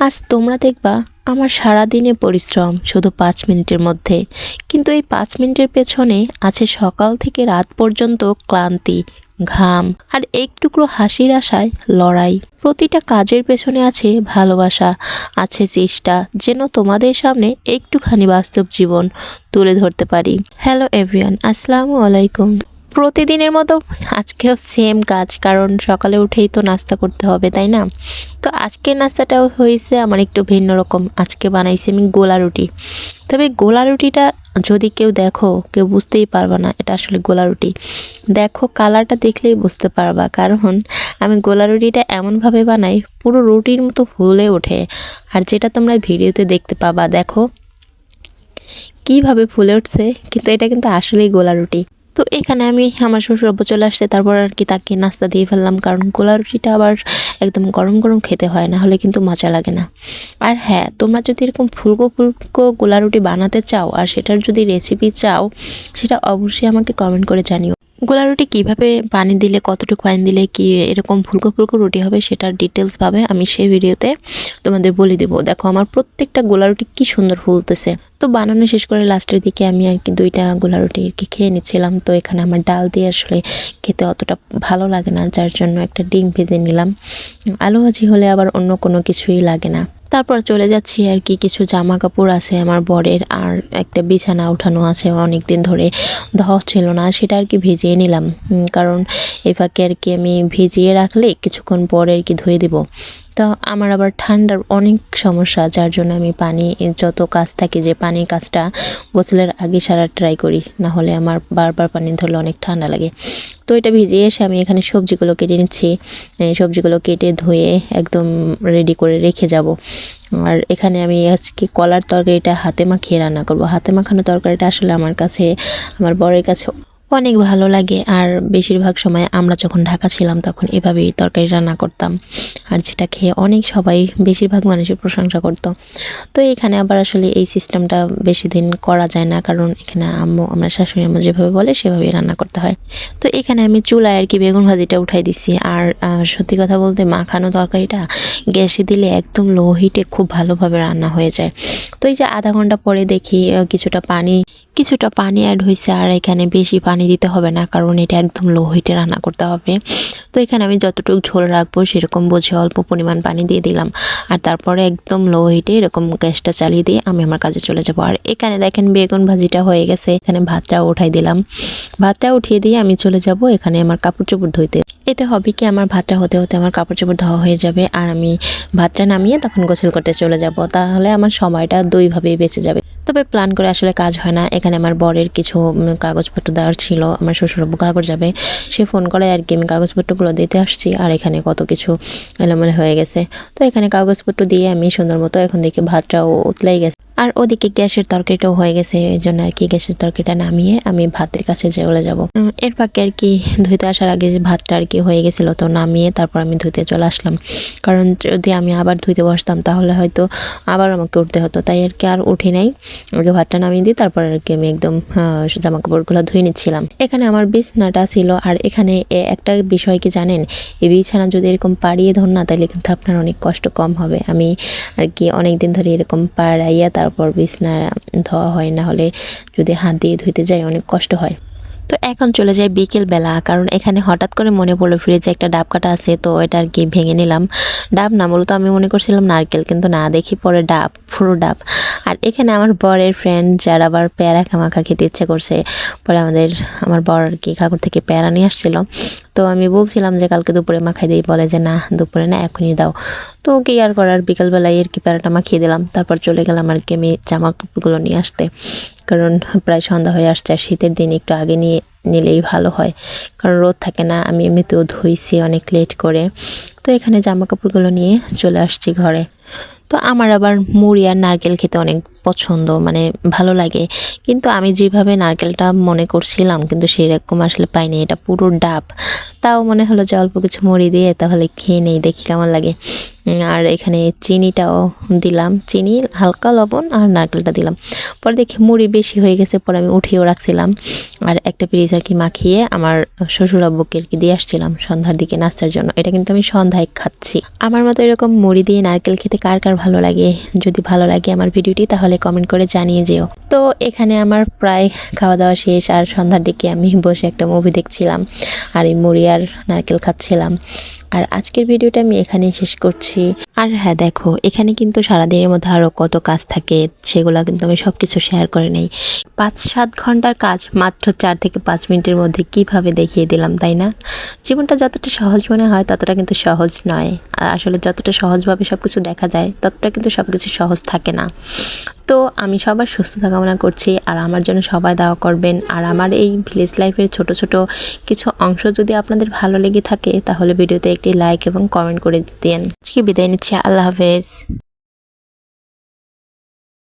আজ তোমরা দেখবা আমার সারা দিনে পরিশ্রম শুধু পাঁচ মিনিটের মধ্যে। কিন্তু এই পাঁচ মিনিটের পেছনে আছে সকাল থেকে রাত পর্যন্ত ক্লান্তি, ঘাম আর একটুকরো হাসির আশায় লড়াই। প্রতিটা কাজের পেছনে আছে ভালোবাসা, আছে চেষ্টা, যেন তোমাদের সামনে একটুখানি বাস্তব জীবন তুলে ধরতে পারি। হ্যালো এভরিওয়ান আসসালামু আলাইকুম। প্রতিদিনের মতো আজকেও সেম কাজ, কারণ সকালে উঠেই তো নাস্তা করতে হবে, তাই না? তো আজকের নাস্তাটাও হয়েছে আমার একটু ভিন্ন রকম। আজকে বানাইছি আমি গোলা রুটি। তবে গোলা রুটিটা যদি কেউ দেখো, কেউ বুঝতেই পারবে না এটা আসলে গোলা রুটি। দেখো, কালারটা দেখলেই বুঝতে পারবা, কারণ আমি গোলা রুটিটা এমনভাবে বানাই, পুরো রুটির মতো ফুলে ওঠে। আর যেটা তোমরা ভিডিওতে দেখতে পাবা, দেখো, কীভাবে ফুলে উঠছে, কিন্তু এটা কিন্তু আসলেই গোলা রুটি। তো এখানে আমি আমার শ্বশুর আব্বু চলে আসছে, তারপর আর কি তাকে নাস্তা দিয়ে ফেললাম, কারণ গোলা রুটিটা আবার একদম গরম গরম খেতে হয় না, হলে কিন্তু মজা লাগে না। আর হ্যাঁ তোমরা যদি এরকম ফুলকো ফুলকো গোলা রুটি বানাতে চাও, আর সেটার যদি রেসিপি চাও, সেটা অবশ্যই আমাকে কমেন্ট করে জানিও। গোলা রুটি কীভাবে পানি দিলে, কতটুকু পানি দিলে, কি এরকম ফুলকো ফুলকো রুটি হবে সেটার ডিটেলস পাবে, আমি সেই ভিডিওতে তোমাদের বলে দেবো। দেখো, আমার প্রত্যেকটা গোলা রুটি কী সুন্দর ফুলতেছে। তো বানানো শেষ করে লাস্টের দিকে আমি আর কি দুইটা গোলা রুটি আর কি খেয়ে নিচ্ছিলাম। তো এখানে আমার ডাল দিয়ে আসলে খেতে অতটা ভালো লাগে না, যার জন্য একটা ডিম ভেজে নিলাম। আলু ভাজি হলে আবার অন্য কোনো কিছুই লাগে না। তারপর চলে যাচ্ছি আর কি, কিছু জামা কাপড় আছে আমার বরের আর একটা বিছানা উঠানো আছে অনেক দিন ধরে ধস ছিল না, সেটা আর কি ভিজিয়ে নিলাম। কারণ এ ফাঁকে আর কি আমি ভিজিয়ে রাখলে কিছুক্ষণ পরে আর কি ধুয়ে দেবো। তো আমার আবার ঠান্ডার অনেক সমস্যা, যার জন্য আমি পানি, যত কাজ থাকে যে পানির কাজটা গোসলের আগে সারা ট্রাই করি, না হলে আমার বারবার পানি ধরলে অনেক ঠান্ডা লাগে। তো এটা ভিজিয়ে এসে আমি এখানে সবজিগুলো কেটে নিচ্ছি সবজিগুলো কেটে ধুয়ে একদম রেডি করে রেখে যাব। আর এখানে আমি আজকে কলার তরকারিটা হাতে মাখিয়ে রান্না করব। হাতে মাখানো তরকারিটা আসলে আমার কাছে, আমার বরের কাছে অনেক ভালো লাগে। আর বেশিরভাগ সময় আমরা যখন ঢাকা ছিলাম, তখন এভাবেই তরকারি রান্না করতাম। আর যেটা খেয়ে অনেক সবাই বেশিরভাগ মানুষের প্রশংসা করতো। তো এখানে আবার আসলে এই সিস্টেমটা বেশি দিন করা যায় না। কারণ এখানে আম্মু, আমরা শাশুড়ি আম্মু যেভাবে বলে, সেভাবেই রান্না করতে হয়। তো এখানে আমি চুলায় আর কি বেগুন ভাজিটা উঠাই দিছি। আর সত্যি কথা বলতে মাখানো তরকারিটা গ্যাসে দিলে একদম লো হিটে খুব ভালোভাবে রান্না হয়ে যায়। তো এই যে আধা ঘণ্টা পরে দেখি কিছুটা পানি কিছুটা পানি অ্যাড হয়েছে আর এখানে বেশি পানি দিতে হবে না, কারণ এটা একদম লো হিটে রান্না করতে হবে। তো এখানে আমি যতটুকু ঝোল রাখব সেরকম বুঝে অল্প পরিমাণ পানি দিয়ে দিলাম। আর তারপরে একদম লো হিটে এরকম গ্যাসটা চালিয়ে দিয়ে আমি আমার কাজে চলে যাব। আর এখানে দেখেন বেগুন ভাজিটা হয়ে গেছে, এখানে ভাতটা উঠাই দিলাম। ভাতটা উঠিয়ে দিয়ে আমি চলে যাব এখানে আমার কাপড় চোপড় ধুইতে। এতে হবে কি, আমার ভাতটা হতে হতে আমার কাপড় চোপড় ধোয়া হয়ে যাবে আর আমি ভাতটা নামিয়ে তখন গোসল করতে চলে যাব। তাহলে আমার সময়টা দুইভাবেই বেঁচে যাবে। তবে প্ল্যান করে আসলে কাজ হয় না, এখানে আমার বরের কিছু কাগজপত্র দেওয়ার ছিল, আমার শ্বশুরবাবু কাগজ যাবে, সে ফোন করে আর কি, আমি কাগজপত্রগুলো দিতে আসছি, আর এখানে কত কিছু এলোমেলো হয়ে গেছে। তো এখানে কাগজপত্র দিয়ে আমি সুন্দর মতো এখন দেখি ভাতটাও উতলাই গেছে। আর ওদিকে গ্যাসের তরকারিটাও হয়ে গেছে, এই জন্য আর কি গ্যাসের তরকারিটা নামিয়ে আমি ভাতের কাছে চলে যাব। এর ফাঁকে আর কি ধুইতে আসার আগে যে ভাতটা আর কি হয়ে গেছিল, তো নামিয়ে তারপর আমি ধুইতে চলে আসলাম। কারণ যদি আমি আবার ধুইতে বসতাম, তাহলে হয়তো আবার আমাকে উঠতে হতো, তাই আর কি আর উঠি নাই। আগে ভাতটা নামিয়ে দিই, তারপর আর কি আমি একদম জামা কাপড়গুলো ধুয়ে নিচ্ছিলাম। এখানে আমার বিছানাটা ছিল আর এখানে একটা বিষয় কি জানেন? এই বিছানা যদি এরকম পাড়িয়ে ধর না, তাহলে কিন্তু আপনার অনেক কষ্ট কম হবে। আমি আর কি অনেক দিন ধরে এরকম পাড়াইয়া তারপর বিছানা ধোয়া হয়, না হলে যদি হাত দিয়ে ধুইতে যাই অনেক কষ্ট হয়। তো এখন চলে যাই বিকেল বেলা কারণ এখানে হঠাৎ করে মনে পড়ল ফ্রিজে একটা ডাব কাটা আছে, তো এটা আর কি ভেঙে নিলাম। ডাব না মূলত আমি মনে করছিলাম নারকেল, কিন্তু না দেখি পরে ডাব পুরো ডাব। আর এখানে আমার বরের ফ্রেন্ড যারা আবার পেয়ারা খামাখা খেতে ইচ্ছে করছে পরে আমাদের, আমার বর আর কি কাকুর থেকে প্যারা নিয়ে আসছিল। তো আমি বলছিলাম যে কালকে দুপুরে মাখাই দিই, বলে যে না, দুপুরে না, এখনই দাও। তো ওকে আর করার বিকালবেলায় আর কি প্যারাটা মাখিয়ে দিলাম। তারপর চলে গেলাম আর কি আমি জামা কাপড়গুলো নিয়ে আসতে। কারণ প্রায় সন্ধ্যা হয়ে আসছে, আর শীতের দিন একটু আগে নিয়ে নিলেই ভালো হয়। কারণ রোদ থাকে না, আমি এমনিতেও ধুইছি অনেক লেট করে। তো এখানে জামা কাপড়গুলো নিয়ে চলে আসছি ঘরে। তো আমার আবার মুড়ি আর নারকেল খেতে অনেক পছন্দ মানে ভালো লাগে। কিন্তু আমি যেভাবে নারকেলটা মনে করছিলাম, কিন্তু সেই রকম আসলে পাইনি, এটা পুরো ডাব। তাও মনে হলো যে অল্প কিছু মুড়ি দিয়ে তাহলে খেয়ে নেই, দেখি কেমন লাগে। আর এখানে চিনিটাও দিলাম। চিনি, হালকা লবণ আর নারকেলটা দিলাম। পরে দেখি মুড়ি বেশি হয়ে গেছে, পরে আমি উঠিয়েও রাখছিলাম। আর একটা পিরিজ আর কি মাখিয়ে আমার শ্বশুর আব্বুকে আর কি দিয়ে আসছিলাম সন্ধ্যার দিকে নাস্তার জন্য। এটা কিন্তু আমি সন্ধ্যায় খাচ্ছি। আমার মতো এরকম মুড়ি দিয়ে নারকেল খেতে কার কার ভালো লাগে? যদি ভালো লাগে আমার ভিডিওটি, তাহলে কমেন্ট করে জানিয়ে যেও। তো এখানে আমার প্রায় খাওয়া দাওয়া শেষ, আর সন্ধ্যার দিকে আমি বসে একটা মুভি দেখছিলাম। আর এই মুড়ি আর নারকেল খাচ্ছিলাম। আর আজকের ভিডিওটা আমি এখানেই শেষ করছি। আর হ্যাঁ দেখো, এখানে কিন্তু সারাদিনের মধ্যে আরও কত কাজ থাকে, সেগুলো কিন্তু আমি সব কিছু শেয়ার করে নেই। পাঁচ সাত ঘণ্টার কাজ মাত্র চার থেকে পাঁচ মিনিটের মধ্যে কীভাবে দেখিয়ে দিলাম, তাই না? জীবনটা যতটা সহজ মনে হয়, ততটা কিন্তু সহজ নয়। আর আসলে যতটা সহজভাবে সব কিছু দেখা যায়, ততটা কিন্তু সব কিছু সহজ থাকে না। তো আমি সবার সুস্থতা কামনা করছি, আর আমার জন্য সবাই দাওয়া করবেন। আর আমার এই ভিলেজ লাইফের ছোট ছোট কিছু অংশ যদি আপনাদের ভালো লেগে থাকে, তাহলে ভিডিওতে একটি লাইক এবং কমেন্ট করে দিন। আজকে বিদায় নিচ্ছি, আল্লাহ হাফেজ।